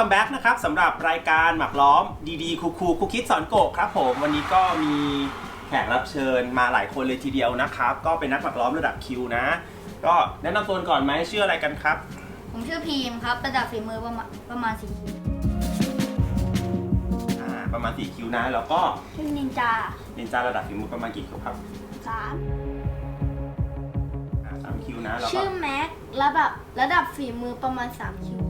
Welcome back นะครับสำหรับรายการหมักล้อมดีๆ คูคูคูคิดสอนโกะครับผมวันนี้ก็มีแขกรับเชิญมาหลายคนเลยทีเดียวนะครับ ก็เป็นนักหมักล้อมระดับคิวนะ ก็แนะนำตัวก่อนไหมชื่ออะไรกันครับ ผมชื่อพีมครับ ระดับฝีมือประมาณประมาณสี่อ่าประมาณ4คิวนะ แล้วก็ชื่อนินจานินจาระดับฝีมือประมาณกี่คิวครับสามอ่าสามคิวนะแล้วก็ชื่อแม็กระดับระดับฝีมือประมาณสามคิวครับแล้ว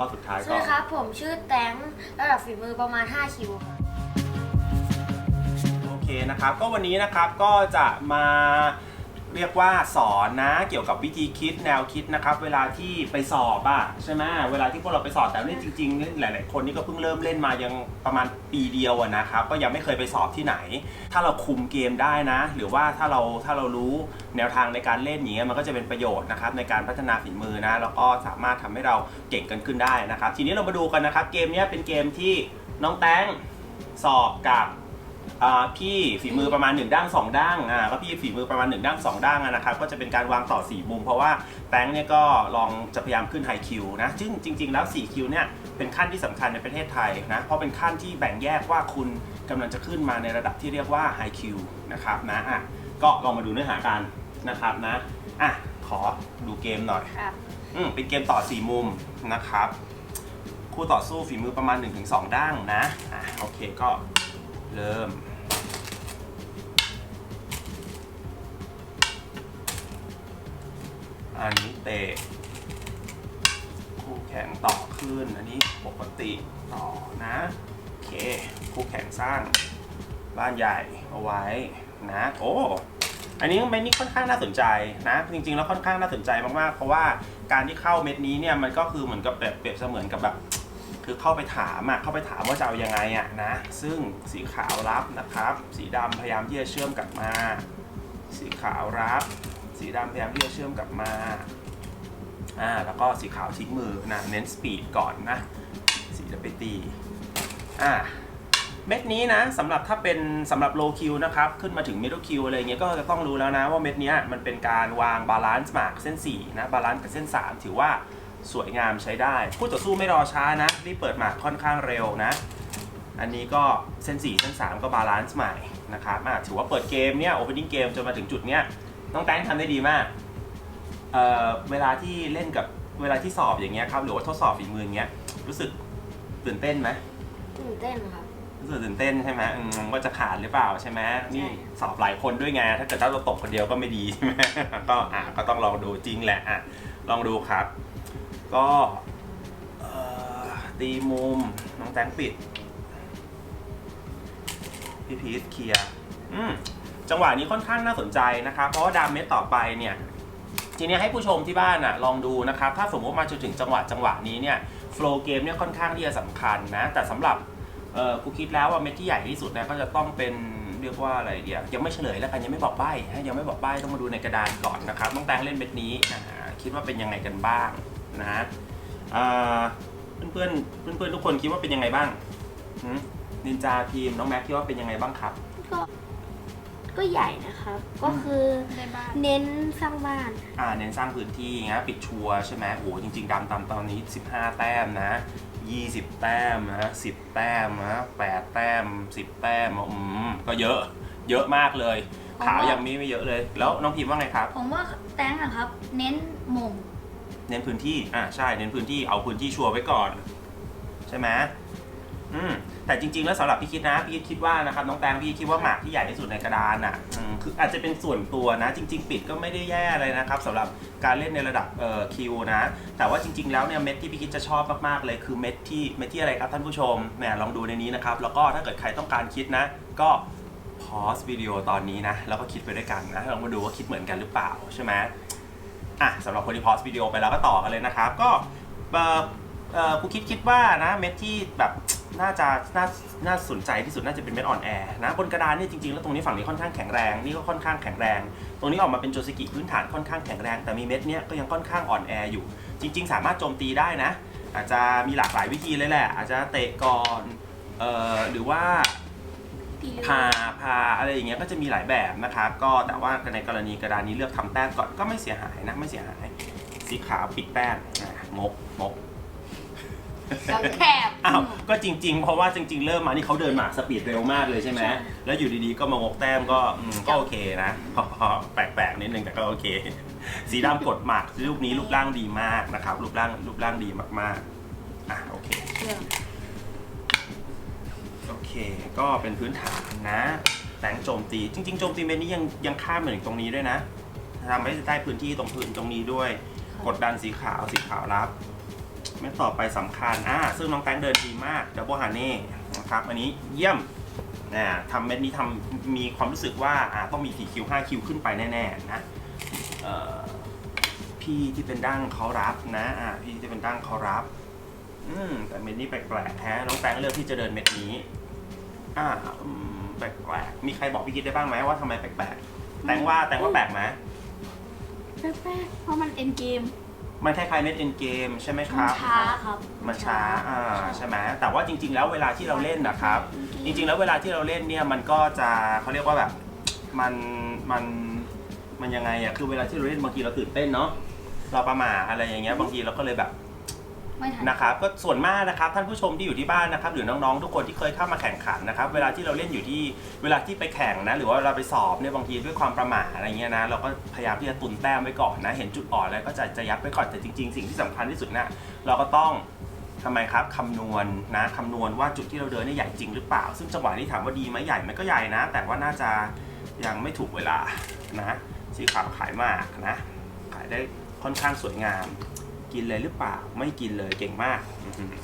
ก็สุดท้ายสก็วัสดีครับ ผมชื่อแตงระดับฝีมือประมาณ 5 คิวครับ โอเคนะครับ ก็วันนี้นะครับก็จะมา เรียกว่าสอนนะเกี่ยวกับวิธีคิดแนวคิดนะครับ เวลาที่ไปสอบอะใช่ไหมเวลาที่พวกเราไปสอบแต่นี่จริงๆนี่หลาย ๆ คนนี่ก็เพิ่งเริ่มเล่นมายังประมาณปีเดียวนะครับก็ยังไม่เคยไปสอบที่ไหน ถ้าเราคุมเกมได้นะ หรือว่าถ้าเราถ้าเรารู้แนวทางในการเล่นอย่างเงี้ยมันก็จะเป็นประโยชน์นะครับในการพัฒนาฝีมือนะแล้วก็สามารถทำให้เราเก่งกันขึ้นได้นะครับ ทีนี้เรามาดูกันนะครับ เกมนี้เป็นเกมที่น้องแตงสอบกับ อ่าพี่ฝีมือประมาณ 1 ด้าง 2 ด้างอ่าก็พี่ฝีมือประมาณ 1 ด้าง 2 ด้างอะนะครับก็จะเป็นการวางต่อ 4 มุม เพราะว่าแตงเนี่ยก็ลองจะพยายามขึ้นไฮคิวนะซึ่งจริง ๆ แล้ว 4 คิวเนี่ยเป็นขั้นที่สำคัญในประเทศไทยนะเพราะเป็นขั้นที่แบ่งแยกว่าคุณกำลังจะขึ้นมาในระดับที่เรียกว่าไฮคิวนะครับนะอะก็ลองมาดูเนื้อหากันนะครับนะอะขอดูเกมหน่อยครับอืมเป็นเกมต่อ 4 มุมนะครับคู่ต่อสู้ฝีมือประมาณ 1-2 ด้างนะอะโอเคก็เริ่ม อันนี้เตะคู่แข่งต่อขึ้น อันนี้ปกติต่อนะ โอเค คู่แข่งสร้างบ้านใหญ่เอาไว้นะ โอ้ อันนี้เม็ดนี้ค่อนข้างน่าสนใจนะ จริงๆ แล้วค่อนข้างน่าสนใจมากๆ เพราะว่าการที่เข้าเม็ดนี้เนี่ยมันก็คือเหมือนกับแบบเปรียบเสมือนกับแบบคือเข้าไปถามอะเข้าไปถามว่าจะเอายังไงอะนะ ซึ่งสีขาวรับนะครับ สีดำพยายามที่จะเชื่อมกลับมา สีขาวรับ สีดำพยายามที่จะเชื่อมกลับมาอ่าแล้วก็สีขาวทิ้งมือนะเน้นสปีดก่อนนะ สีจะไปตีอ่าเม็ดนี้นะสำหรับถ้าเป็นสำหรับโลคิวนะครับ ขึ้นมาถึงมิด d ดคิวอะไรเงี้ยก็จะต้องรู้แล้วนะว่าเม็ดนี้มันเป็นการวางบาลานซ์หมากเส้น4นะบาลานซ์กับเส้น 3 ถือว่าสวยงามใช้ได้ผู้ต่อสู้ไม่รอช้านะรีบเปิดหมากค่อนข้างเร็วนะ อันนี้ก็เส้น 4 เส้น 3 ก็บาลานซ์ใหม่นะครับถือว่าเปิดเกมเนี่ยโอเพนนิ่งเกมจนมาถึงจุดเนี้ย น้องแตงทำได้ดีมากเอ่อเวลาที่เล่นกับเวลาที่สอบอย่างเงี้ยครับหรือว่าทดสอบฝีมืออย่างเงี้ยรู้สึกตื่นเต้นไหมตื่นเต้นครับ รู้สึกตื่นเต้นใช่ไหมอืมว่าจะขาดหรือเปล่าใช่ไหมนี่ใช่สอบหลายคนด้วยไงถ้าเกิดถ้าเราตกคนเดียวก็ไม่ดีใช่ไหมก็อะก็ต้องลองดูจริงแหละอะลองดูครับ ก็เอ่อตีมุมน้องแตงปิดพี่พีทเคลียร์อืม จังหวะนี้ค่อนข้างน่าสนใจนะครับเพราะว่าดามเมตต่อไปเนี่ยทีนี้ให้ผู้ชมที่บ้านอะลองดูนะครับถ้าสมมติมาจนถึงจังหวะจังหวะนี้เนี่ยโฟล์เกมเนี่ยค่อนข้างที่จะสำคัญนะแต่สำหรับเออกูคิดแล้วว่าเม็ดที่ใหญ่ที่สุดเนี่ยก็จะต้องเป็นเรียกว่าอะไรเดียวยังไม่เฉลยแล้วกันยังไม่บอกใบ้ยังไม่บอกใบ้ต้องมาดูในกระดานก่อนนะครับต้องแตงเล่นเม็ดนี้นะฮะคิดว่าเป็นยังไงกันบ้างนะอ่าเพื่อนเพื่อนเพื่อนทุกคนคิดว่าเป็นยังไงบ้างนินจาทีมน้องแม็กคิดว่าเป็นยังไงบ้างครับ ก็ก็ใหญ่นะครับ ก็คือได้บ้าน เน้นสร้างบ้าน อ่าเน้นสร้างพื้นที่นะปิดชัวร์ใช่ไหมโอ้โหจริง ๆดำตามตอนนี้ 15 แต้มนะ 20 แต้มนะ10 แต้มนะ8แต้ม 10 แต้มอืมก็เยอะ เยอะมากเลย ขาวยังมีไม่เยอะเลย แล้วน้องพิมพ์ว่าไงครับ ผมว่าแตงอะครับ เน้นมุมเน้นพื้นที่ อ่าใช่ เน้นพื้นที่ เอาพื้นที่ชัวร์ไว้ก่อน ใช่ไหมอืม แต่จริงๆแล้วสำหรับพี่คิดนะพี่คิดว่านะครับน้องแตงพี่คิดว่าหมากที่ใหญ่ที่สุดในกระดานอะอืมคืออาจจะเป็นส่วนตัวนะ จริง ๆ ปิดก็ไม่ได้แย่เลยนะครับสำหรับการเล่นในระดับเอ่อคิวนะ แต่ว่าจริง ๆ แล้วเนี่ยเม็ดที่พี่คิดจะชอบมากๆเลยคือเม็ดที่เม็ดที่อะไรครับท่านผู้ชมแหมลองดูในนี้นะครับแล้วก็ถ้าเกิดใครต้องการคิดนะ ก็พอสวิดีโอตอนนี้นะแล้วก็คิดไปด้วยกันนะลองมาดูว่าคิดเหมือนกันหรือเปล่าใช่ไหม อะสำหรับคนที่พอสวิดีโอไปแล้วก็ต่อกันเลยนะครับ ก็เอ่อเอ่อครูคิดคิดว่านะเม็ดที่แบบ น่าจะน่าน่าสนใจที่สุดน่าจะเป็นเม็ดอ่อนแอนะบนกระดานเนี่ยจริงๆแล้วตรงนี้ฝั่งนี้ค่อนข้างแข็งแรงนี่ก็ค่อนข้างแข็งแรง ตรงนี้ออกมาเป็นโจซิกิพื้นฐานค่อนข้างแข็งแรงแต่มีเม็ดเนี้ยก็ยังค่อนข้างอ่อนแออยู่ จริง ๆ สามารถโจมตีได้นะ อาจจะมีหลากหลายวิธีเลยแหละ อาจจะเตะก่อนเอ่อหรือว่าตีเรือพาพาอะไรอย่างเงี้ยก็จะมีหลายแบบนะครับก็แต่ว่าในกรณีกระดานนี้เลือกทำแต้มก่อนก็ไม่เสียหายนะไม่เสียหายสีขาวปิดแต้มอะงกงก เราแถบอ้าวก็จริง ๆ เพราะว่าจริง ๆ เริ่มมานี่เขาเดินมาสปีดเร็วมากเลยใช่ไหม ใช่ แล้วอยู่ดีๆ ก็มางกแต้มก็อืมก็โอเคนะแปลกๆนิดนึงแต่ก็โอเค สีดำกดหมากลูกนี้รูปร่างดีมากนะครับ รูปร่างรูปร่างดีมากๆอะโอเค เรื่องโอเค ก็เป็นพื้นฐานนะแตงโจมตี จริง ๆ โจมตีเมนนี้ยังยังข้ามมาถึงตรงนี้ด้วยนะทำให้ได้พื้นที่ตรงพื้นตรงนี้ด้วย กดดันสีขาวสีขาวรับ ไม่ต่อไปสำคัญอ่าซึ่งน้องแตงเดินดีมากดับเบิลฮาเน่นะครับอันนี้เยี่ยมนะทำเม็ดนี้ทำมีความรู้สึกว่าอ่าต้องมี4คิว5คิวขึ้นไปแน่ๆนะพี่ที่เป็นดั้งเขารับนะอ่าพี่ที่เป็นดั้งเขารับอืมแต่เม็ดนี้แปลกๆแท้น้องแตงเลือกที่จะเดินเม็ดนี้อ่าแปลกๆมีใครบอกพี่คิดได้บ้างไหมว่าทำไมแปลกๆแตงว่าแตงว่าแปลกไหมแป๊บๆเพราะมันเอ็นเกม มันคล้ายๆเม็ดเอ็นเกมใช่ไหมครับ ช้าครับ มันช้าอ่าใช่ไหมแต่ว่าจริง ๆ แล้วเวลาที่เราเล่นนะครับ จริง ๆ แล้วเวลาที่เราเล่นเนี่ยมันก็จะเขาเรียกว่าแบบมันมันมันยังไงอะคือเวลาที่เราเล่นบางทีเราตื่นเต้นเนาะเราประหมาอะไรอย่างเงี้ยบางทีเราก็เลยแบบ ไม่ทัน นะครับก็ส่วนมากนะครับท่านผู้ชมที่อยู่ที่บ้านนะครับหรือน้องๆทุกคนที่เคยเข้ามาแข่งขันนะครับเวลาที่เราเล่นอยู่ที่เวลาที่ไปแข่งนะหรือว่าเราไปสอบเนี่ยบางทีด้วยความประหม่าอะไรเงี้ยนะเราก็พยายามที่จะตุนแต้มไว้ก่อนนะเห็นจุดอ่อนแล้วก็จะจะยัดไว้ก่อนแต่จริง ๆ สิ่งที่สำคัญที่สุดนะเราก็ต้อง ทำไมครับคำนวณนะคำนวณว่าจุดที่เราเดินเนี่ยใหญ่จริงหรือเปล่า ซึ่งจังหวะนี้ถามว่าดีไหมใหญ่ไหมก็ใหญ่นะ แต่ว่าน่าจะยังไม่ถูกเวลานะสีขาวขายมากนะ ขายได้ค่อนข้างสวยงาม กินเลยหรือเปล่า ไม่กินเลยเก่งมาก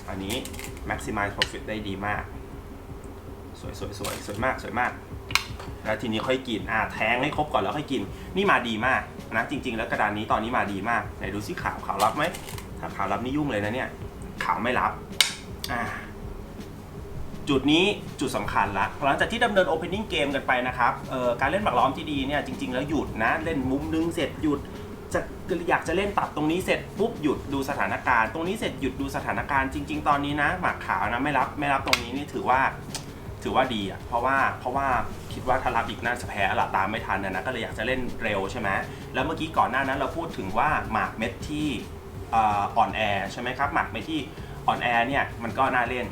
อันนี้ maximize profit ได้ดีมาก สวยสวยสวยสวยมากสวยมาก แล้วทีนี้ค่อยกิน อ่าแทงให้ครบก่อนแล้วค่อยกิน นี่มาดีมากนะจริง ๆ แล้วกระดานนี้ตอนนี้มาดีมาก ไหนดูซิขาวขาวรับไหม ถ้าขาวรับนี่ยุ่งเลยนะเนี่ย ขาวไม่รับ อ่าจุดนี้จุดสำคัญละหลังจากที่ดำเนิน opening game กันไปนะครับเอ่อการเล่นหมากล้อมที่ดีเนี่ยจริง ๆ แล้วหยุดนะ เล่นมุมนึงเสร็จหยุด จะอยากจะเล่นตัดตรงนี้เสร็จปุ๊บหยุดดูสถานการณ์ ตรงนี้เสร็จหยุดดูสถานการณ์จริง ๆ ตอนนี้นะหมากขาวนะไม่รับไม่รับตรงนี้นี่ถือว่าถือว่าดีอะเพราะว่าเพราะว่าคิดว่าถ้ารับอีกน่าจะแพ้ละตามไม่ทันนะนะก็เลยอยากจะเล่นเร็วใช่ไหมแล้วเมื่อกี้ก่อนหน้านั้นเราพูดถึงว่าหมากเม็ดที่อ่ออนแอใช่ไหมครับหมากเม็ดที่อ่อนแอเนี่ยมันก็น่าเล่น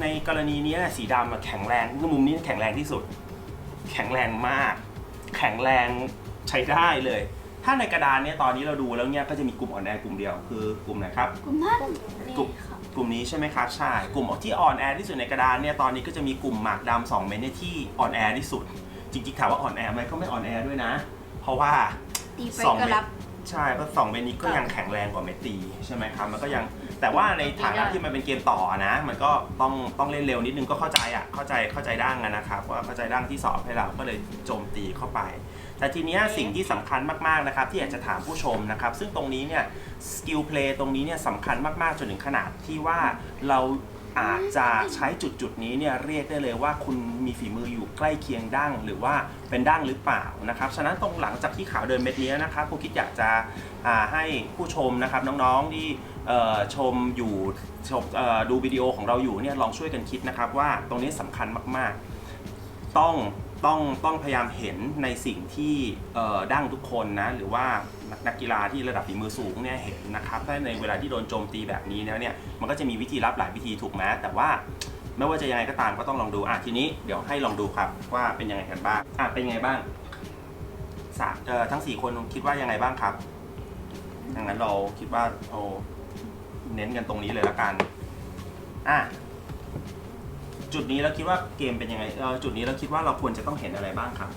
ในกรณีนี้สีดำแข็งแรงมุมนี้แข็งแรงที่สุด แข็งแรงมาก แข็งแรงใช้ได้เลย ถ้าในกระดานเนี่ยตอนนี้เราดูแล้วเนี่ยก็จะมีกลุ่มอ่อนแอกลุ่มเดียวคือกลุ่มไหนครับกุมพันนี่กลุ่มครับกลุ่มนี้ใช่ไหมครับใช่กลุ่มที่อ่อนแอที่สุดในกระดานเนี่ยตอนนี้ก็จะมีกลุ่มหมากดำสองเม็ดเนี่ยที่อ่อนแอที่สุด จริงๆถามว่าอ่อนแอไหมก็ไม่อ่อนแอด้วยนะ เพราะว่าตีไปสองก็เม็รัดบใช่ก็สองเม็ดนี้ก็ยังแข็งแรงกว่าเม็ดตีใช่ไหมครับมันก็ยังแต่ว่าในฐานะที่มันเป็นเกมต่อนะ มันก็ต้องต้องเล่นเร็วนิดนึงก็เข้าใจอะเข้าใจเข้าใจดั้งอะนะครับว่าเข้าใจดั้งที่สอบให้เราก็เลยโจมตีเข้าไป แต่ทีเนี้ยสิ่งที่สำคัญมากๆนะครับที่อยากจะถามผู้ชมนะครับ ซึ่งตรงนี้เนี่ยสกิลเพลย์ตรงนี้เนี่ยสำคัญมากๆจนถึงขนาดที่ว่าเราอาจจะใช้จุดจุดๆนี้เนี่ยเรียกได้เลยว่าคุณมีฝีมืออยู่ใกล้เคียงดั้ง หรือว่าเป็นดั้งหรือเปล่านะครับฉะนั้นตรงหลังจากที่ข่าวเดินเม็ดนี้นะครับครูคิดอยากจะอ่าให้ผู้ชมนะครับน้องๆที่เอ่อชมอยู่ชมเอ่อดูวิดีโอของเราอยู่เนี่ยลองช่วยกันคิดนะครับว่าตรงนี้สำคัญมากๆ ต้อง ต้องต้องพยายามเห็นในสิ่งที่ดั้งทุกคนนะหรือว่านักกีฬาที่ระดับฝีมือสูงเนี่ยเห็นนะครับถ้าในเวลาที่โดนโจมตีแบบนี้แล้วเนี่ยมันก็จะมีวิธีรับหลายวิธีถูกไหมแต่ว่าไม่ว่าจะยังไงก็ตามก็ต้องลองดูอะทีนี้เดี๋ยวให้ลองดูครับว่าเป็นยังไงกันบ้างอะเป็นยังไงบ้างสามเออทั้งสี่คนคิดว่ายังไงบ้างครับดังนั้นเราคิดว่าเอาเน้นกันตรงนี้เลยละกันอะ จุดนี้เราคิดว่าเกมเป็นยังไงเออจุดนี้เราคิดว่าเราควรจะต้องเห็นอะไรบ้างครับ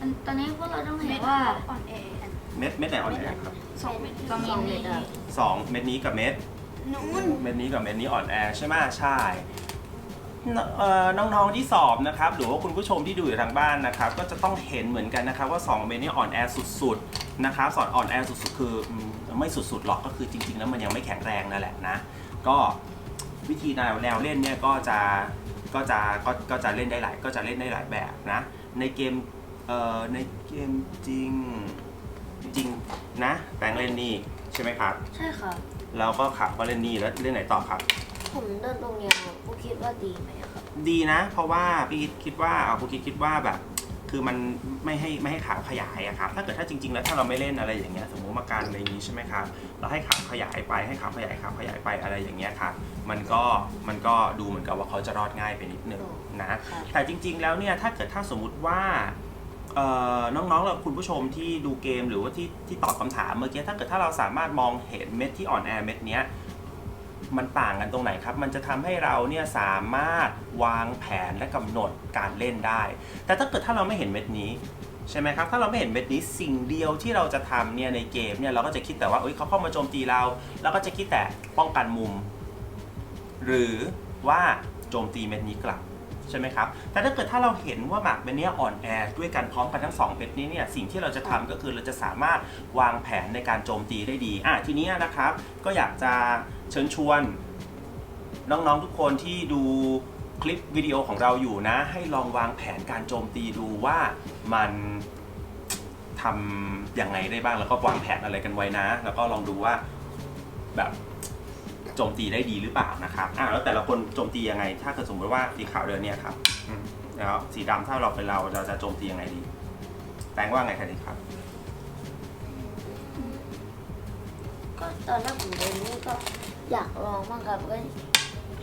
อันตอนนี้พวกเราต้องเม็เห็ดนว่าอ่อนแอเม็ดเม็ดไหนอ่อนแอครับสองเม็ดก็มีเม็ดอะสองเม็ดนี้กับเม็ดนู้นเม็ดนี้กับเม็ดนี้อ่อนแอใช่ไหมใช่นเอ่อน้องๆที่สอบนะครับ หรือว่าคุณผู้ชมที่ดูอยู่ทางบ้านนะครับ ก็จะต้องเห็นเหมือนกันนะครับ ว่า 2 เม็ดนี้อ่อนแอสุดๆนะครับสอนอ่อนแอสุดๆ คืออืมไม่สุดๆหรอกก็คือจริงๆ แล้วมันยังไม่แข็งแรงนั่นแหละนะ ก็ วิธีแนวแนวเล่นเนี่ยก็จะก็จะก็ก็จะเล่นได้หลายก็จะเล่นได้หลายแบบนะ ในเกมเอ่อในเกมจริงจริงนะแปลงเล่นนี่ใช่ไหมครับใช่ค่ะ แล้วก็ขับก็เล่นนี่แล้วเล่นไหนต่อครับ ผมเดินตรงเนี้ยครับพวกคิดว่าดีไหมอะครับ ดีนะ เพราะว่าพี่คิดว่าเอาคุณคิดคิดว่าแบบ คือมันไม่ให้ไม่ให้ขาวขยายอะครับ ถ้าเกิดถ้าจริง ๆ แล้วถ้าเราไม่เล่นอะไรอย่างเงี้ยสมมติมาการอะไรอย่างงี้ใช่ไหมครับ เราให้ขาวขยายไปให้ขาวขยายขาวขยายไปอะไรอย่างเงี้ยครับ มันก็มันก็ดูเหมือนกับว่าเขาจะรอดง่ายไปนิดนึงนะครับแต่จริง ๆ แล้วเนี่ยถ้าเกิดถ้าสมมุติว่าเอ่อน้องๆและคุณผู้ชมที่ดูเกมหรือว่าที่ที่ตอบคำถามเมื่อกี้ถ้าเกิดถ้าเราสามารถมองเห็นเม็ดที่อ่อนแอเม็ดเนี้ย มันต่างกันตรงไหนครับ มันจะทำให้เราเนี่ยสามารถวางแผนและกำหนดการเล่นได้ แต่ถ้าเกิดถ้าเราไม่เห็นเม็ดนี้ใช่ไหมครับ ถ้าเราไม่เห็นเม็ดนี้สิ่งเดียวที่เราจะทำเนี่ยในเกมเนี่ยเราก็จะคิดแต่ว่าเอ้ยเขาเข้ามาโจมตีเรา แล้วก็จะคิดแต่ป้องกันมุม หรือว่าโจมตีเม็ดนี้กลับใช่ไหมครับ แต่ถ้าเกิดถ้าเราเห็นว่าหมากเม็ดเนี้ยอ่อนแอด้วยกันพร้อมกันทั้งสองเม็ดนี้เนี่ยสิ่งที่เราจะทำก็คือเราจะสามารถวางแผนในการโจมตีได้ดีอะทีนี้นะครับ ก็อยากจะ เชิญชวน น้องๆทุกคนที่ดูคลิปวิดีโอของเราอยู่นะ ให้ลองวางแผนการโจมตีดูว่ามันทำยังไงได้บ้างแล้วก็วางแผนอะไรกันไว้นะ แล้วก็ลองดูว่าแบบโจมตีได้ดีหรือเปล่านะครับอ่าแล้วแต่ละคนโจมตียังไง ถ้าเกิดสมมติว่าสีขาวเดินเนี่ยครับแล้วสีดำถ้าเราเป็นเราเราจะโจมตียังไงดี แตงว่าไงคะดีครับ ก็ตอนแรกผมเดินนี่ก็ อยากลองบ้างครับก็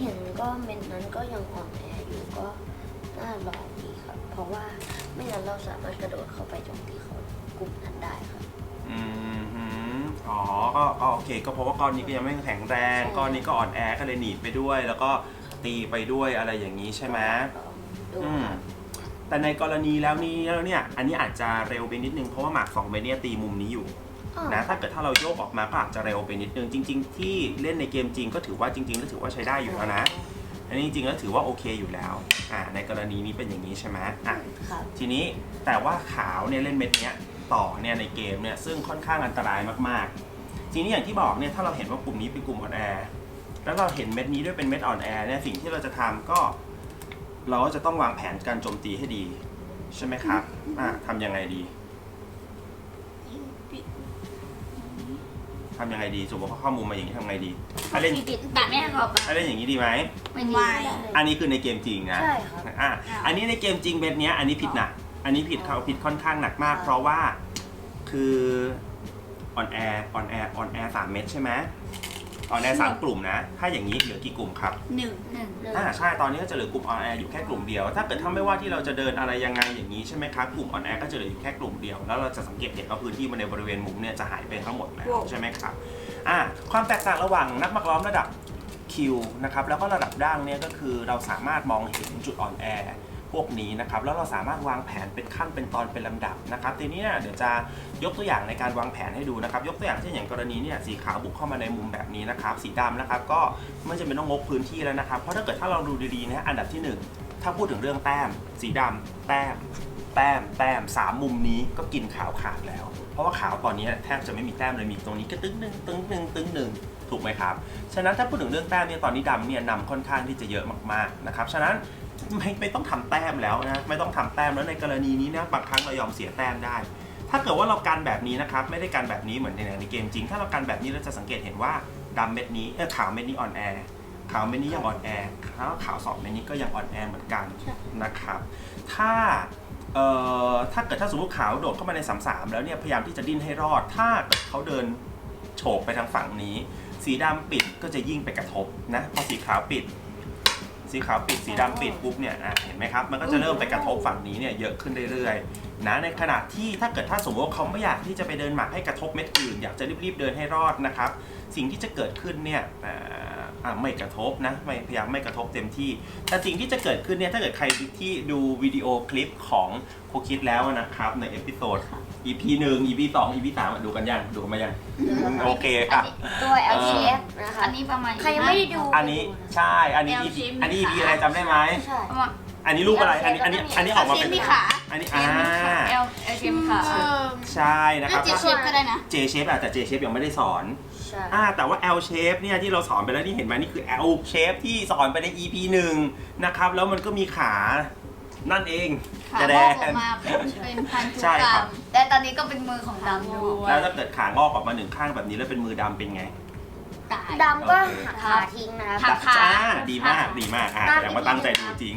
เห็นก็เม็ดนั้นก็ยังอ่อนแออยู่ก็น่าลองดีครับ เพราะว่าไม่งั้นเราสามารถกระโดดเข้าไปโจมตีเขากลุ่มนั้นได้ครับอืมหืมอ๋อก็ก็โอเค ก็เพราะว่าก้อนนี้ก็ยังไม่แข็งแรงใช่ก้อนนี้ก็อ่อนแอก็เลยหนีบไปด้วย แล้วก็ตีไปด้วยอะไรอย่างนี้ใช่ไหมลองดูอืมครับแต่ในกรณีแล้วนี้แล้วเนี่ย อันนี้อาจจะเร็วไปนิดนึงเพราะว่าหมากสองใบเนี่ยตีมุมนี้อยู่อ่า นะถ้าเกิดถ้าเราโยกออกมาก็อาจจะเร็วไปนิดนึงจริง ๆ ที่เล่นในเกมจริงก็ถือว่าจริงๆแล้วถือว่าใช้ได้อยู่แล้วนะอันนี้จริงๆแล้วถือว่าโอเคอยู่แล้วอ่าในกรณีนี้เป็นอย่างนี้ใช่ไหมอะครับทีนี้แต่ว่าขาวเนี่ยเล่นเม็ดเนี้ยต่อเนี่ยในเกมเนี่ยซึ่งค่อนข้างอันตรายมากๆ ทีนี้อย่างที่บอกเนี่ยถ้าเราเห็นว่ากลุ่มนี้เป็นกลุ่มอ่อนแอแล้วเราเห็นเม็ดนี้ด้วยเป็นเม็ดอ่อนแอเนี่ยสิ่งที่เราจะทำก็ เราก็จะต้องวางแผนการโจมตีให้ดี ใช่ไหมครับอะทำยังไงดีำยังไงดีสมมติว่าข้อมูลมาอย่างนี้ทำไงดี ถ้าเล่นปิดตัดไม่ให้เขาถ้าเล่นอย่างนี้ดีไหม ไม่ดีอันนี้คือในเกมจริงนะใช่ครับ อะอันนี้ในเกมจริงเบ็ดเนี้ยอันนี้ผิดหนัก อันนี้ผิดเขาผิดค่อนข้างหนักมากครับเพราะว่าคือออนแอร์ออนแอร์ออนแอร์สามเม็ดใช่ไหม ออนแอร์สามกลุ่มนะ ถ้าอย่างนี้เหลือกี่กลุ่มครับหนึ่งหนึ่งหนึ่งอ่าใช่ ตอนนี้ก็จะเหลือกลุ่มออนแอร์อยู่แค่กลุ่มเดียว ถ้าเกิดถ้าไม่ว่าที่เราจะเดินอะไรยังไงอย่างนี้ใช่ไหมครับ กลุ่มออนแอร์ก็จะเหลืออยู่แค่กลุ่มเดียว แล้วเราจะสังเกตเห็นว่าพื้นที่บริในบริเวณมุมเนี่ยจะหายไปทั้งหมดแล้วใช่ไหมครับ อ่า ความแตกต่างระหว่างนักมักล้อมระดับคิวนะครับ แล้วก็ระดับด่างเนี่ยก็คือเราสามารถมองเห็นจุดอ่อนแอ พวกนี้นะครับแล้วเราสามารถวางแผนเป็นขั้นเป็นตอนเป็นลำดับนะครับทีนี้เนี่ยเดี๋ยวจะยกตัวอย่างในการวางแผนให้ดูนะครับ ยกตัวอย่างเช่นอย่างกรณีเนี่ยสีขาวบุกเข้ามาในมุมแบบนี้นะครับ สีดำนะครับก็ไม่จำเป็นต้องงกพื้นที่แล้วนะครับ เพราะถ้าเกิดถ้าเราดูดีๆนะอันดับที่หนึ่งถ้าพูดถึงเรื่องแต้ม สีดำแต้ม แต้ม แต้มสามมุมนี้ก็กินขาวขาดแล้ว เพราะว่าขาวตอนนี้แทบจะไม่มีแต้มเลยมีตรงนี้ก็ตึ้งหนึ่งตึ้งหนึ่งตึ้งหนึ่งถูกไหมครับ ฉะนั้นถ้าพูดถึงเรื่องแต้มเนี่ยตอนนี้ดำเนี่ยนำค่อนข้างที่จะเยอะมากๆนะครับ ฉะนั้น ไม่ไม่ต้องทำแต้มแล้วนะไม่ต้องทำแต้มแล้วในกรณีนี้นะบางครั้งเรายอมเสียแต้มได้ ถ้าเกิดว่าเรากันแบบนี้นะครับไม่ได้กันแบบนี้เหมือนในในเกมจริง ถ้าเรากันแบบนี้เราจะสังเกตเห็นว่าดำเม็ดนี้เออขาวเม็ดนี้อ่อนแอขาวเม็ดนี้ยังอ่อนแอขาวขาวสองเม็ดนี้ก็ยังอ่อนแอเหมือนกันนะครับ ถ้าเอ่อถ้าเกิดถ้าสมมติขาวโดดเข้ามาในสามสามแล้วเนี่ยพยายามที่จะดิ้นให้รอด ถ้าเกิดเขาเดินโฉบไปทางฝั่งนี้ สีดำปิดก็จะยิ่งไปกระทบนะพอสีขาวปิด สีขาวปิดสีดำปิดปุ๊บเนี่ยอะเห็นไหมครับ มันก็จะเริ่มไปกระทบฝั่งนี้เนี่ยเยอะขึ้นเรื่อยๆนะในขณะที่ถ้าเกิดถ้าสมมติว่าเขาไม่อยากที่จะไปเดินหมากให้กระทบเม็ดอื่น อยากจะรีบๆเดินให้รอดนะครับ สิ่งที่จะเกิดขึ้นเนี่ยอ่าอะไม่กระทบนะไม่พยายามไม่กระทบเต็มที่ แต่สิ่งที่จะเกิดขึ้นเนี่ยถ้าเกิดใครที่ดูวิดีโอคลิปของโคคิดแล้วนะครับในเอพิโซด EP 1 EP 2 EP 3อะดูกันยังดูกันมายังโอเคครับตัว LCF นะคะ อันนี้ประมาณใครยังไม่ได้ดูอันนี้ใช่อันนี้ EP อันนี้ EP อะไรจำได้ไหมใช่ ประมาณอันนี้รูปอะไรอันนี้อันนี้อันนี้ออกมาเป็นมีขาอันนี้เออ่าลขาเอลเอลเชมขาใช่นะครับเจเชฟก็ได้นะ J shape อะแต่ J shape ยังไม่ได้สอนใช่อ่าแต่ว่า L shape เนี่ยที่เราสอนไปแล้วนี่เห็นไหมนี่คือ L shape ที่สอนไปใน EP 1นะครับแล้วมันก็มีขา นั่นเองขาจะงแดอกออกงมาเป็นพันธุใช่กครรัรบมแต่ตอนนี้ก็เป็นมือของดำด้วแล้วยถ้าเกิดขางอกออกมาหนึ่งข้างแบบนี้แล้วเป็นมือดำเป็นไง ตาย ดำก็หักขาทิ้งนะครับ หักขาจ้าดีมากดีมากอะตามแสดงว่าตั้งใจดูจริง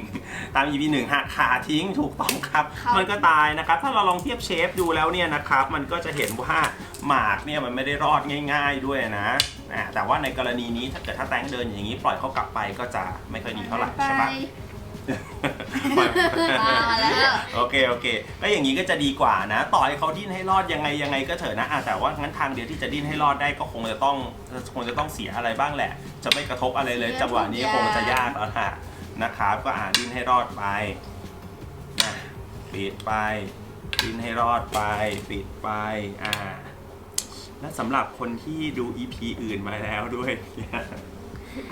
ตาม EP หนึ่งหักขาทิ้งถูกต้องครับ ครับ มันก็ตายนะครับ ถ้าเราลองเทียบเชฟดูแล้วเนี่ยนะครับ มันก็จะเห็นว่าหมากเนี่ยมันไม่ได้รอดง่าย ๆด้วยนะอ่าแต่ว่าในกรณีนี้ถ้าเกิดถ้าแตงเดินอย่างนี้ปล่อยเขากลับไปก็จะไม่ค่อยดีเท่าไหร่ใช่ปะ มาแล้วโอเคโอเคแล้วอย่างนี้ก็จะดีกว่านะ ต่อให้เขาดิ้นให้รอดยังไงยังไงก็เถอะนะอะแต่ว่างั้นทางเดียวที่จะดิ้นให้รอดได้ก็คงจะต้องคงจะต้องเสียอะไรบ้างแหละ จะไม่กระทบอะไรเลยจังหวะนี้คงจะยากแล้วค่ะนะครับก็อ่าดิ้นให้รอดไปนะปิดไป ดิ้นให้รอดไป ปิดไปอ่าและสำหรับคนที่ดู EP อื่นมาแล้วด้วย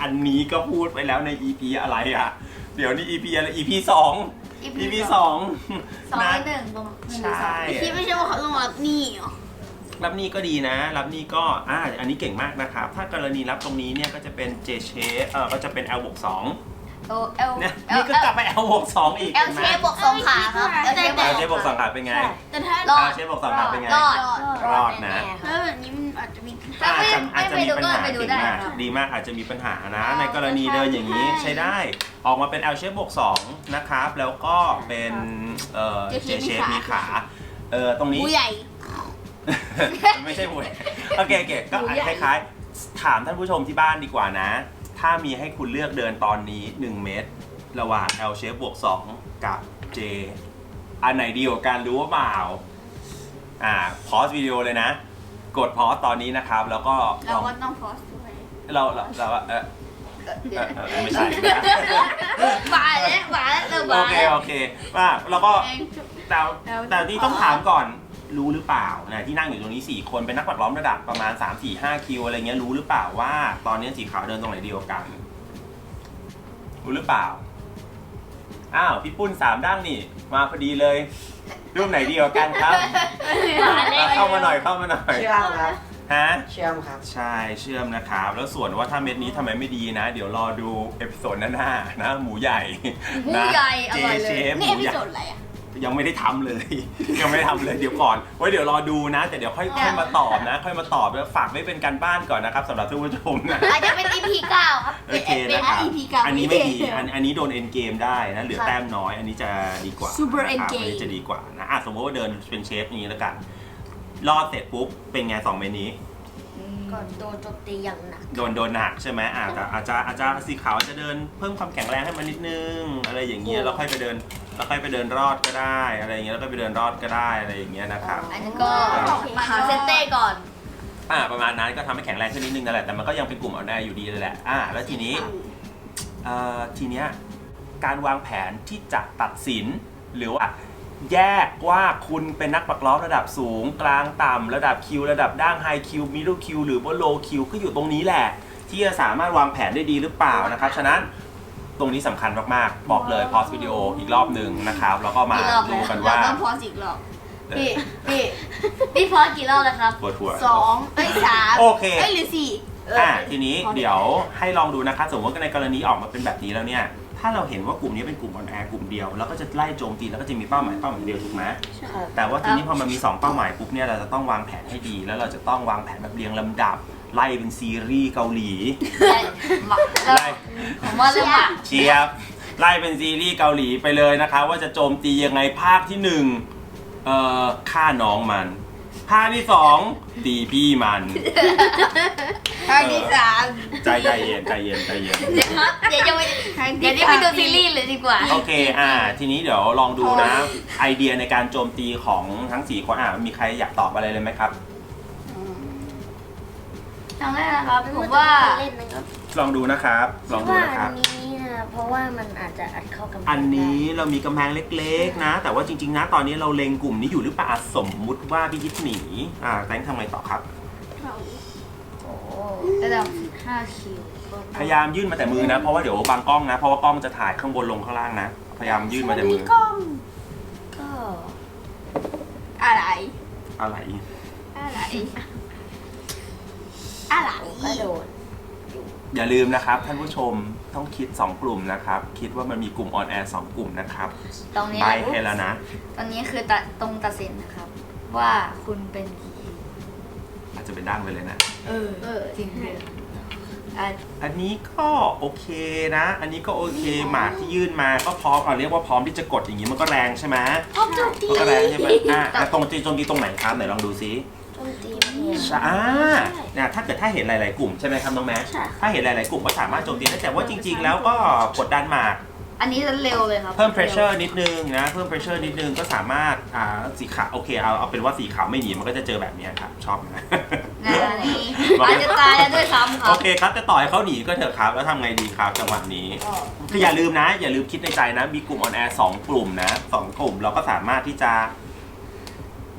อันนี้ก็พูดไปแล้วใน EP อะไรอะ เดี๋ยวนี้ EP อะไร EP สอง EP สองสองนะ หนึ่งตรงหนึ่งใช่สองพี่ไม่ใช่ว่าเขาต้องรับหนี่หรอ รับหนี่ก็ดีนะ รับหนี่ก็อ่าอันนี้เก่งมากนะครับ ถ้ากรณีรับตรงนี้เนี่ยก็จะเป็น J shape เออก็จะเป็น L บวก2 โอเอลเนี่ยเอลนี่ก็กลับไป L บวก2อีกเอลเห็นไหเชมฟบวกสองขาครับเอลเชฟบว L ก shape บวก2ขาเป็นไงแต่ถ้ารอ L shape บวก2ขาเป็นไง รอดรอดนะแๆคแล้รับวแบบนี้มันอาจจะมีอาจจะอาจจะมีปัญหาไปดูเก่งได้มากครับดีมากอาจจะมีปัญหานะอ๋อในกรณีเดินอย่างนี้ใช่ใช้ได้ ออกมาเป็น L shape บวก2นะครับ แล้วก็เป็นเอ่อ J shape มีขาเออตรงนี้ผู้ใหญ่ไม่ใช่หวยโอเคโอเคก็หมูใหญ่คล้ายๆถามท่านผู้ชมที่บ้านดีกว่านะ ถ้ามีให้คุณเลือกเดินตอนนี้ 1 เมตร ระหว่าง L shape บวก 2 กับ J อันไหนดีกว่ากันรู้ว่าเปล่าอ่าพอสวิดีโอเลยนะ กดพอสตอนนี้นะครับ แล้วก็ลเราองก็ต้องพอสด้วยเราเราเราเออเออเออไม่ใช่นะบายแล้วบายแล้วเริ่มโอบายเคแล้วโอเคว่าแล้วก็เองแต่แล้วแต่ที่ต้องถามก่อน รู้หรือเปล่านะที่นั่งอยู่ตรงนี้ 4 คนเป็นนักปัดล้อมระดับประมาณ 3 4 5 คิวอะไรเงี้ยรู้หรือเปล่าว่า ตอนนี้สีขาวเดินตรงไหนเดียวกัน รู้หรือเปล่าอ้าวพี่ปุ้นสามดั้งนี่ มาพอดีเลย รูปไหนเดียวกันครับอะเข้ามาหน่อยเข้ามาหน่อยเชื่อมครับ ฮะ เชื่อมครับ ใช่เชื่อมนะครับ แล้วส่วนว่าถ้าเม็ดนี้ทำไมไม่ดีนะ เดี๋ยวรอดูเอพิโซดหน้าๆนะ หมูใหญ่หมูนะใหญ่อเจร่อยเลเชยฟหนี่เอมูพิใหญ่โซดอะไรอะ ยังไม่ได้ทำเลย ยังไม่ได้ทำเลยเดี๋ยวก่อนไว้เดี๋ยวรอดูนะ แต่เดี๋ยวค่อยค่อยมาตอบนะ ค่อยมาตอบแล้วฝากไว้เป็นการบ้านก่อนนะครับสำหรับท่านผู้ชมนะ อาจจะเป็น EP เก้าครับโอเคนะครับเป็น EP เก้าอันนี้ไม่ดี อันอันนี้โดนเอ็นเกมได้นะ เหลือครับแต้มน้อย อันนี้จะดีกว่า Super นะครับ Endgame อันนี้จะดีกว่านะอะสมมติว่าเดินเป็นเชฟอย่างนี้แล้วกัน รอดเสร็จปุ๊บ เป็นไงสองเมนนี้ ก็โดนโจมตีอย่างหนัก โดนโดนหนักใช่ไหมอ่าแต่อาจจะอาจจะสีขาวอาจจะเดินเพิ่มความแข็งแรงให้มันนิดนึง อะไรอย่างเงี้ยโอ้แล้วค่อยไปเดินแล้วค่อยไปเดินรอดก็ได้ อะไรอย่างเงี้ยแล้วก็ไปเดินรอดก็ได้อะไรอย่างเงี้ยนะครับอันนี้ก็หาเซนเต้ก่อน อ่าประมาณนั้นก็ทำให้แข็งแรงขึ้นนิดนึงนั่นแหละแต่มันก็ยังเป็นกลุ่มอ่อนแออยู่ดีเลยแหละอ่าแล้วทีนี้เอ่อทีเนี้ยการวางแผนที่จะตัดสินหรือว่า แยกว่าคุณเป็นนักปักล้อมระดับสูง กลางต่ำระดับคิวระดับด้างไฮคิวมิด d ด e คิวหรือว่าโลคิวก็อยู่ตรงนี้แหละ ที่จะสามารถวางแผนได้ดีหรือเปล่านะครับ ฉะนั้นตรงนี้สำคัญมาก ๆ บอกเลยพอสวิดีโออีกรอบหนึ่งนะครับ แล้วก็มากี่รอบดูแล้วกันว่าเราต้องพอสอีกรอบเอพี่อพี่พี่พอสกี่รอบแล้วครับปวดหัว สองเอ้ยสามโอเค เอ้ยหรือสี่อ่าทีนี้พอเดี๋ยวให้ลองดูนะครับสมมติว่าในกรณีออกมาเป็นแบบนี้แล้วเนี่ย ถ้าเราเห็นว่ากลุ่มนี้เป็นกลุ่มออนแอร์กลุ่มเดียวเราก็จะไล่โจมตีแล้วก็จะมีเป้าหมายเป้าหมายเดียวถูกไหมครับแต่ว่าทีนี้พอมันมี 2 เป้าหมายปุ๊บเนี่ยเราจะต้องวางแผนให้ดี แล้วเราจะต้องวางแผนแบบเรียงลำดับ ไล่เป็นซีรีส์เกาหลีแล้วไล่ผมว่าเริ่มอะเชียบไล่เป็นซีรีส์เกาหลีไปเลยนะคะ ว่าจะโจมตียังไงภาคที่หนึ่งเอ่อฆ่าน้องมัน ภาคที่สองตีพี่มัน ครั้งที่สามใจใจเย็นใจเย็นใจเย็น เดี๋ยวครับเดี๋ยวจะไปเดี๋ยวนี้ไปดูซีรีส์เลยดีกว่า โอเค อ่า ทีนี้เดี๋ยวลองดูนะ ไอเดียในการโจมตีของทั้งสี่คนอ่ามีใครอยากตอบอะไรเลยไหมครับ ครั้งแรกนะครับผมว่า เล่นนะครับ ลองดูนะครับ ลองดูว่านะครับ อันนี้นะ เพราะว่ามันอาจจะอัดเข้ากับอันนี้เรามีกำแพงเล็กๆนะ แต่ว่าจริงๆนะตอนนี้เราเล็งกลุ่มนี้อยู่หรือเปล่าอะสมมุติว่าพี่ยิปหนีอ่าแตงทำไงต่อครับ โอ้ระดับ5คิวพยายามยื่นมาแต่มือนะ เพราะว่าเดี๋ยวบางกล้องนะ เพราะว่ากล้องจะถ่ายข้างบนลงข้างล่างนะ พยายามยื่นมาแต่มือก็อะไร อะไร อะไร อะไร กระโดด อย่าลืมนะครับ ท่านผู้ชมต้องคิด 2 กลุ่มนะครับ คิดว่ามันมีกลุ่มออนแอร์สองกลุ่มนะครับตรงนี้ใบให้แล้วนะ ตอนนี้คือตัดตรงตัดสินนะครับ ว่าคุณเป็นกี่อาจจะเป็นดั้งไปเลยนะ เออเออจริงเลยอะอันนี้ก็โอเคนะ อันนี้ก็โอเค หมากที่ยื่นมาก็พร้อมเอาเรียกว่าพร้อมที่จะกดอย่างนี้มันก็แรงใช่ไหมพร้อมโจมตีมันก็แรงใช่ไหมอะอะตรงตีโจมตีตรงไหนครับไหนลองดูซิ โจมตีมันเนี่ยใช่อ่าเนี่ยถ้าเกิดถ้าเห็นหลาย ๆ กลุ่มใช่ไหมครับน้องแม็กใช่ถ้าเห็นหลาย ๆ กลุ่มก็สามารถโจมตีได้แต่ว่าจริง ๆ แล้วก็กดดันหมาก อันนี้เร็วเลยครับเพิ่ม pressure นิดนึงนะ เพิ่ม pressure นิดนึงก็สามารถ อ่า สีขาว โอเค เอา เอาเป็นว่าสีขาวไม่หนีมันก็จะเจอแบบเนี้ยครับ ชอบนะนะนี่อาจจะตายแล้วด้วยซ้ำครัโอบ เคครับ จะต่อยเขาหนีก็เถอะครับ แล้วทำไงดีครับจังหวะนี้ก็คืออย่าลืมนะ อย่าลืมคิดในใจนะ มีกลุ่มออนแอร์สองกลุ่มนะสองกลุ่มเราก็สามารถที่จะ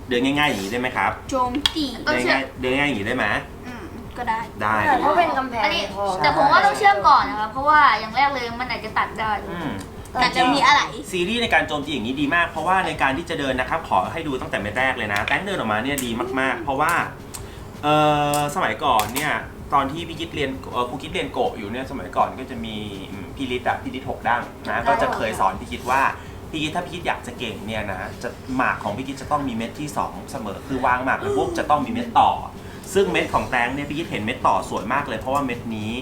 เดินง่ายๆอย่างนี้ได้ไหมครับ โจมตีเดินง่ายเดินง่ายๆอย่างนี้ได้ไหมอืมก็ได้ ได้ แต่ถ้าเป็นกำแพงอันนี้พอแต่ผมว่าต้องเชื่อมก่อนนะครับ เพราะว่าอย่างแรกเลยมันอาจจะตัดได้ อืม แต่จะมีอะไร ซีรีส์ในการโจมตีอย่างนี้ดีมาก เพราะว่าในการที่จะเดินนะครับ ขอให้ดูตั้งแต่เม็ดแรกเลยนะ แตงเดินออกมาเนี่ยดีมาก ๆ เพราะว่าเออสมัยก่อนเนี่ยตอนที่พี่คิดเรียนเอ่อครูคิดเรียนโกะอยู่เนี่ยสมัยก่อนก็จะมีอืมพี่ลิศอะพี่ลิศหกดั้งนะก็จะเคยสอนพี่คิดว่า พี่คิดถ้าพี่คิดอยากจะเก่งเนี่ยนะจะหมากของพี่คิดจะต้องมีเม็ดที่สองเสมอ คือวางหมากไปปุ๊บจะต้องมีเม็ดต่อ ซึ่งเม็ดของแตงเนี่ยพี่คิดเห็นเม็ดต่อสวยมากเลย เพราะว่าเม็ดนี้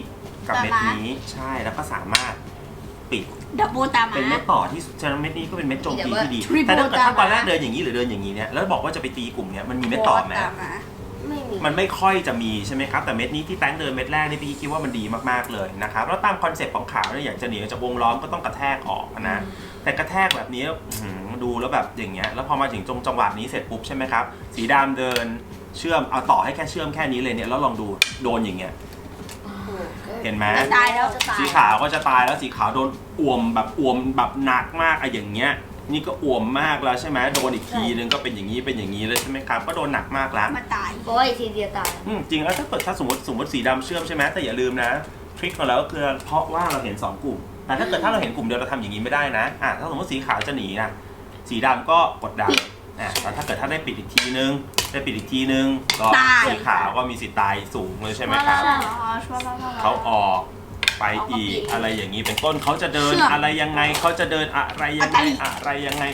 กับเม็ดนี้ใช่แล้วก็สามารถปิดดับเบิลตามเป็นมาเม็ดต่อที่ฉะนั้นเม็ดนี้ก็เป็นเม็ดโจมตีที่ดีเดี๋ยวว่าแต่ถ้าเกิดถ้า triple ตอนแรกเดินอย่างนี้หรือเดินอย่างนี้เนี่ยแล้วบอกว่าจะไปตีกลุ่มเนี้ยมันมีเม็ดต่อไหมตามมาไม่ มีมันไม่ค่อยจะมีใช่ไหมครับ แต่เม็ดนี้ที่แตงเดินเม็ดแรกนี่พี่คิดว่ามันดีมากๆเลยนะครับแล้วตามคอนเซ็ปต์ของขาวเนี่ยอยากจะหนีออกจากวงล้อมก็ต้องกระแทกออกนะแต่กระแทกแบบนี้อื้อหือดูแล้วแบบอย่างเงี้ยแล้วพอมาถึงจงจังหวะนี้เสร็จปุ๊บใช่ไหมครับสีดำเดินเชื่อมเอาต่อให้แค่เชื่อมแค่นี้เลยเนี่ยแล้วลองดูโดนอย่างเงี้ยเห็นไหม จะตายแล้วจะตาย สีขาวก็จะตายแล้วสีขาวโดนอ่วมแบบอ่วมแบบหนักมากอะอย่างเงี้ย นี่ก็อ่วมมากแล้วใช่ไหมโดนอีกทีนึงก็เป็นอย่างนี้เป็นอย่างนี้เลยใช่ไหมครับ ก็โดนหนักมากแล้วมาตายโอ้ยทีเดียวตายอืมจริงแล้วถ้าเกิดถ้าสมมติสมมติสีดำเชื่อมใช่ไหมแต่อย่าลืมนะทริคของเราก็คือเพราะว่าเราเห็นสองกลุ่มแต่ถ้าเกิดถ้าเราเห็นกลุ่มเดียวเราทำอย่างนี้ไม่ได้นะอะถ้าสมมติสีขาวจะหนีนะสีดำก็กดดันอะแล้วถ้าเกิดถ้าได้ปิดอีกทีนึง ได้ปิดอีกทีนึงก็ตาย สีขาวก็มีสิทธิ์ตายสูงเลยใช่ไหมครับ ช่วยเราเขาออก ไปอีกอะไรอย่างนี้เป็นต้นเขาจะเดินเชื่อมอะไรยังไงเขาจะเดินอะไรยังไงอะอะไรยังไง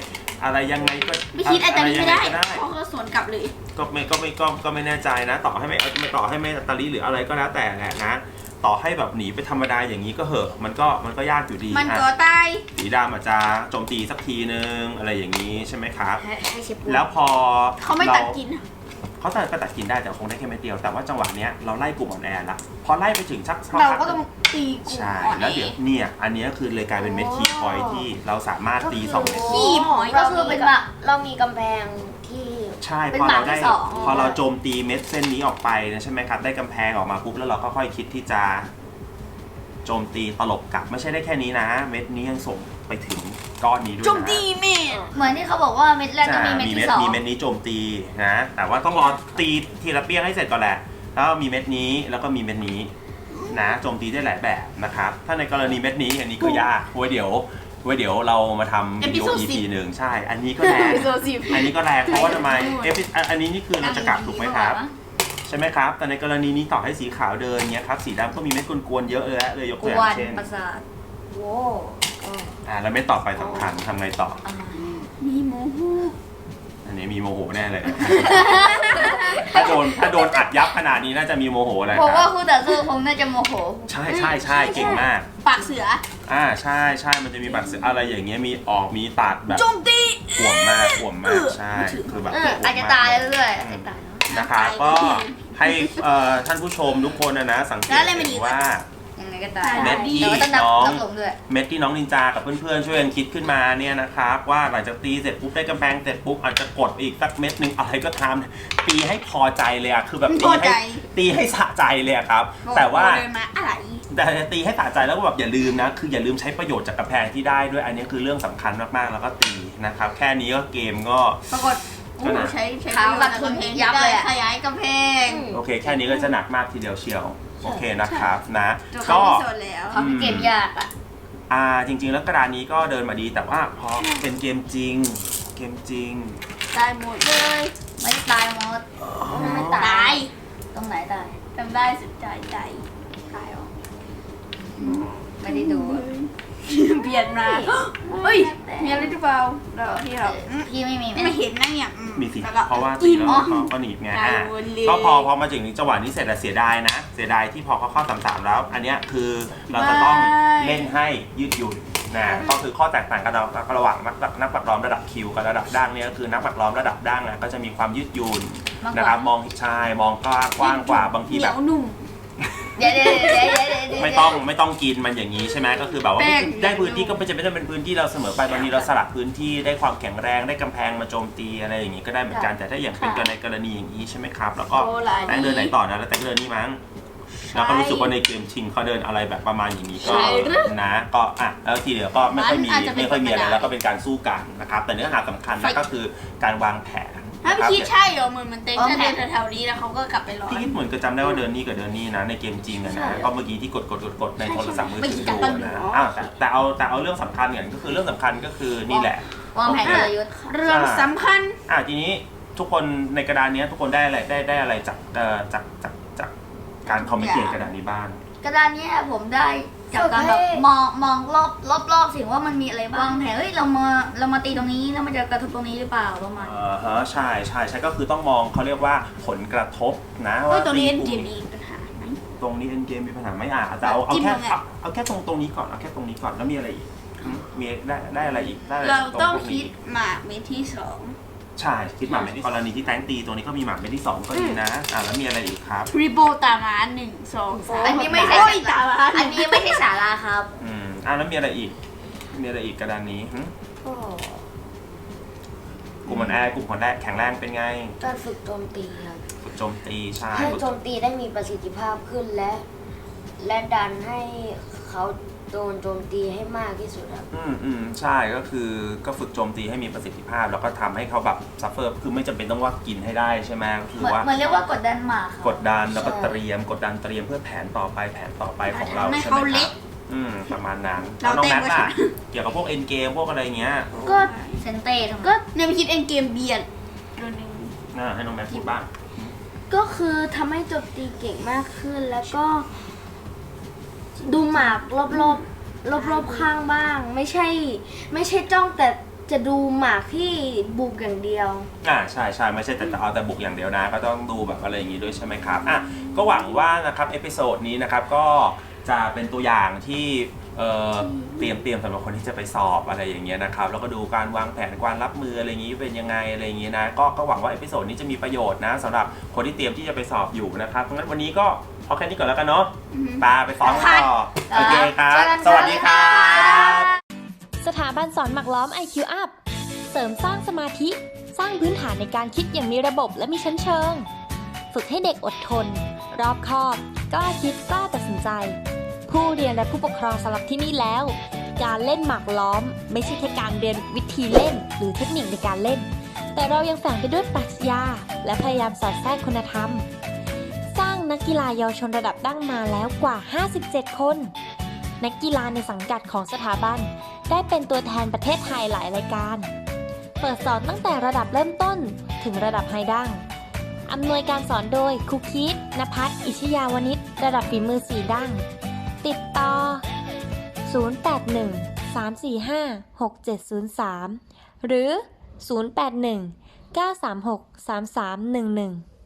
อะไรยังไงก็ไม่คิดอาจจะไม่ได้อะรยังงก็ได้เพราะเขาสวนกลับเลยก็ไม่ก็ไม่ก็ก็ไม่แน่ใจนะ ต่อให้ไม่ไม่ต่อให้ไม่ตาลีหรืออะไรก็แล้วแต่แหละนะ ต่อให้แบบหนีไปธรรมดาอย่างนี้ก็เหอะ มันก็มันก็ยากอยู่ดีมันอะก็ตายสีดำอาจจะโจมตีสักทีนึงอะไรอย่างนี้ใช่ไหมครับให้ให้เชฟแล้วพอเขาไม่ตัดกิน เขาตัดก็ตัดกินได้แต่คงได้แค่เม็ดเดียวแต่ว่าจังหวะเนี้ยเราไล่กลุ่มอ่อนแอละพอไล่ไปถึงชักสักเราพักก็ต้องตีกลุ่มใช่อ่อนแล้วแอเดี๋ยวเนี่ยอันเนี้ยคือเลยกลายเป็นเม็ดคีย์พอยที่เราสามารถตีสองเม็ด ขี้หอยก็คือเป็นแบบเรามีกำแพงที่ ใช่เป็นพอเราได้หมากที่สอง พอเราโจมตีเม็ดเส้นนี้ออกไปนะใช่ไหมครับ ได้กำแพงออกมาปุ๊บแล้วเราก็ค่อยคิดที่จะ โจมตีตลบกลับไม่ใช่ได้แค่นี้นะ เม็ดนี้ยังส่ง ไปถึงก้อนนี้ด้วยโจนะมตีเมดเหมือนที่เขาบอกว่าเม็ดแรกต้องมีเม็ดมีที่เม็ดสองมีเม็ดนี้โจมตีนะแต่ว่าต้องรอตีทีละเปี้ยงให้เสร็จก่อนแหละแล้วมีเม็ดนี้แล้วก็มีเม็ดนี้นะโจมตีได้หลายแบบนะครับถ้าในกรณีเม็ดนี้อันนี้ก็ยากไว้เดี๋ยวไว้เดี๋ยวเรามาทำวิดีโอ Episode EP 10หนึ่งใช่ อันนี้ก็แรงโซซิฟอันนี้ก็แรงเพราะว่าทำไมเอฟอันนี้นี่คือเราจะกลับถูกไหมครับ ใช่ไหมครับ แต่ในกรณีนี้ต่อให้สีขาวเดินเนี้ยครับสีดำก็มีเม็ดกวนๆเยอะเลยเลยยกกตัวอย่าวนงเช่นประสาทโว้ก็ อ่าแล้วเม็ดต่อไปสำคัญทำไงต่อ มีโมโหอันนี้มีโมโหแน่เลย ถ้าโดนถ้าโดนอัดยับขนาดนี้น่าจะมีโมโหอะไรผมคว่ารับคู่ต่อสู้คงน่าจะโมโห ใช่ใช่ใช่เก่งมาก ปากเสือ อ่าใช่ใช่มันจะมีบัตรอะไรอย่างเงี้ยมีออกมีตัดแบบโจมตีห่วงมากห่วงมากใช่คือแบบเออห่วงมกอาจจะตายเรื่อยๆอาจจะตายเนอะนะครับก็ให้เอ่อท่านผู้ชมทุกคนนะนะสังเกตแล้วอะไรมันอีเห็กนว่ายั งไงก็ตายเม็ดที่แต่ว่าต้องนับน้องต้องลงด้วย เม็ดที่น้องนินจากับเพื่อนๆช่วยกันคิดขึ้นมาเนี่ยนะครับ ว่าหลังจากตีเสร็จปุ๊บได้กำแพงเสร็จปุ๊บอาจจะกดอีกสักเม็ดหนึ่งอะไรก็ตามตีให้พอใจเลยอะคือแบบพตีอใจ ให้ตีให้สะใจเลยอะครับ แต่ว่าเดินมาอะไร แต่ตีให้สะใจแล้วก็แบบอย่าลืมนะ คืออย่าลืมใช้ประโยชน์จากกำแพงที่ได้ด้วยอันนี้คือเรื่องสำคัญมากๆแล้วก็ตีนะครับ แค่นี้ก็เกมก็ ปรากฏโอ้ก็นะใช้ใช้ขาวกับทุนยับเลยอะ ขยายกำแพง โอเค แค่นี้ก็จะหนักมากทีเดียวเชียว โอเคนะครับนะจบก็ที่สุดแล้วเขาเกมยากอะอ่าจริง ๆ แล้วกระดานนี้ก็เดินมาดีแต่ว่าพอเป็นเกมจริง เกมจริง ตายหมดเลย ไม่ตายหมดไม่ตายตายตรงไหนตายจำได้สุดใจใจตายออกไม่ได้ดูอะ เบียดมาเฮ้ยมีอะไรหรือเปล่าเราที่เราอืมพี่ไม่มีไม่เห็นนะเนี่ยอืมีสิแล้วก็เพราะว่าจิ้ตีมแล้วอ๋อก็ก็หนีบไงได้อะวนเลยก็พอพอมาถึงจังหวะนี้เสร็จแล้วเสียดายนะ เสียดายที่พอเขาเข้าสามสามแล้ว อันเนี้ยคือเราจะต้องเล่นให้ยืดหยุ่นนะก็คือข้อแตกต่างกันระระหว่างนักนักปักล้อมระดับคิวกับระดับด่างเนี่ยก็คือนักปักล้อมระดับด่างนะก็จะมีความยืดหยุ่นนะครับมองชายมองกว้างกว้างกว่าบางทีเหนีแบยบวหนุ่ม เดี๋ยวเดี๋ยวเดี๋ยวเดี๋ยวเดี๋ยวเดี๋ยว ไม่ต้องไม่ต้องกินมันอย่างนี้ใช่ไหมก็คือแบบว่าแป้ง ได้พื้นที่ก็ไม่จำเป็นต้องเป็นพื้นที่เราเสมอไปบางทีเราสลับพื้นที่ได้ความแข็งแรงได้กำแพงมาโจมตีอะไรอย่างนี้ก็ได้เหมือนกันแต่ถ้าอย่างเป็นกรณีกรณีอย่างนี้ใช่ไหมครับ แล้วก็โอ้หลาย แตงเดินไหนต่อนะแล้วแตงเดินนี่มั้งแล้วก็รู้สึกว่าในเกมชิงเขาเดินอะไรแบบประมาณอย่างนี้ก็ใช่หรือนะก็อะแล้วทีเหลือก็ไม่ค่อยมีมันอาจจะเป็นไม่ค่อยมีอะไรไปได้แล้วก็เป็นการสู้กันนะครับแต่เนื้อหาสำคัญนะก็คือการวางแผน ถ้านะคพี่รับคิดใช่เหรอเหมือนมันเต็งแค่เดินแถวๆนี้แล้วเขาก็กลับไปรอพี่คิดเหมือนก็จำได้ว่าเดินนี่กับเดินนี่นะในเกมจริงอะนะก็เมื่อกี้ที่กดกดกดกดในโทรศัพท์มือไม่ถือจับดูตั้งนะหรออะแต่แต่เอาแต่เอาเรื่องสำคัญก่อนก็คือเรื่องสำคัญก็คือนี่แหละ วางแผนกลยุทธ์เรื่องสำคัญ อะทีนี้ทุกคนในกระดานเนี้ยทุกคนได้อะไรได้ได้อะไรจากเอ่อจากจากจา กการคอมเมนต์กระดานนี้บ้าง กระดานเนี้ยผมได้จากการแบบมองมองรอบรอบรอบสิ่งว่ามันมีอะไรบ้างวางแผนเฮ้ยเรามาเรามาตีตรงนี้แล้วมันจะกระทบตรงนี้หรือเปล่าประมาณอ่าฮะใช่ใช่ใช่ก็คือต้องมองเขาเรียกว่าผลกระทบนะเฮ้ว่ายตรงนี้ตีเกกมลุ่มีปัญหาไหม ตรงนี้เอ็นเกมมีปัญหาไหม่อะแต่เอาเอาจิ้มแค่ตรงไหนเอาเอาแค่ตรงตรงนี้ก่อนเอาแค่ตรงนี้ก่อนแล้วมีอะไรอีกหืมมีได้ได้อะไรอีกได้อะไรเราจากต้องพวกคินี้ดหมากเม็ดที่สอง ใช่คิดหมากเม็ดที่กรณีที่แตงตีตรงนี้ก็มีหมากเม็ดที่สองก็ดีนะอะแล้วมีอะไรอีกครับทริโบตามาหนึ่งสองสามอันนี้ไม่ใช่โอ้ยตามาอันนี้ไม่ใช่สาราครับ อืมอะแล้วมีอะไรอีก มีอะไรอีกกระดานนี้หึก็กลุ่มมันแอร์กลุ่มคนแรกแข็งแรงเป็นไงการฝึกโจมตีครับฝึกโจมตีใช่ให้ฝึก โจมตีได้มีประสิทธิภาพขึ้นและ และดันให้เขา โดนโจมตีให้มากที่สุดครับ อืมอืมใช่ก็คือก็ฝึกโจมตีให้มีประสิทธิภาพ แล้วก็ทำให้เขาแบบซัฟเฟอร์คือไม่จำเป็นต้องว่ากินให้ได้ใช่ไหมก็คือเหมือนว่าเหมือนเรียกว่ากดดันหมากครับกดดันแล้วก็ใช่ เตรียมกดดันเตรียมเพื่อแผนต่อไปแผนต่อไปของเราทำให้ใช่ไหมเขาครัเละบอืมประมาณนั้นเราแล้วน้องเต้นแม็กไว้ซ์ก่อล่ะนเกี่ยวกับพวกเอ็นเกมพวกอะไรเงี้ยก็เซนเต้ทั้งหมก็ดเนี่ยไปคิดเอ็นเกมเบียด ตัวหนึ่งอ่าให้น้องแม็กซ์พูดบ้างก็คือทำให้โจมตีเก่งมากขึ้น แล้วก็ ดูหมากรอบๆรอบๆข้างบ้าง ไม่ใช่ ไม่ใช่จ้องแต่จะดูหมากที่บุกอย่างเดียว อ่าใช่ใช่ไม่ใช่แต่จะเอาแต่บุกอย่างเดียวนะ ก็ต้องดูแบบอะไรอย่างนี้ด้วยใช่ไหมครับอะก็หวังว่านะครับเอพิโซดนี้นะครับก็จะเป็นตัวอย่างที่เอ่อเตรียมเตรียมสำหรับคนที่จะไปสอบอะไรอย่างเงี้ยนะครับ แล้วก็ดูการวางแผนการรับมืออะไรอย่างนี้เป็นยังไงอะไรอย่างงี้นะก็ก็หวังว่าเอพิโซดนี้จะมีประโยชน์นะสำหรับคนที่เตรียมที่จะไปสอบอยู่นะครับงั้นวันนี้ก็ เอาแค่นี้ก่อนแล้วกันเนาะปาไปซ้อมกันต่อ โอเคครับ สวัสดีครับ สถาบันสอนหมักล้อม IQ Up เสริมสร้างสมาธิ สร้างพื้นฐานในการคิดอย่างมีระบบและมีชั้นเชิง ฝึกให้เด็กอดทน รอบคอบกล้าคิดกล้าตัดสินใจ ผู้เรียนและผู้ปกครองสำหรับที่นี่แล้ว การเล่นหมากล้อม ไม่ใช่แค่การเรียนวิธีเล่น หรือเทคนิคในการเล่น แต่เรายังแฝงไปด้วยปรัชญาและพยายามสอดแทรกคุณธรรมสร้าง นักกีฬาเยาวชนระดับดั้งมาแล้วกว่า 57 คน นักกีฬาในสังกัดของสถาบัน ได้เป็นตัวแทนประเทศไทยหลายรายการ เปิดสอนตั้งแต่ระดับเริ่มต้นถึงระดับไฮดั้งอำนวยการสอนโดยครูคิดนภัสอิชยาวนิชระดับฝีมือสีดั้ง ติดต่อ 081 345 6703 หรือ 081 936 3311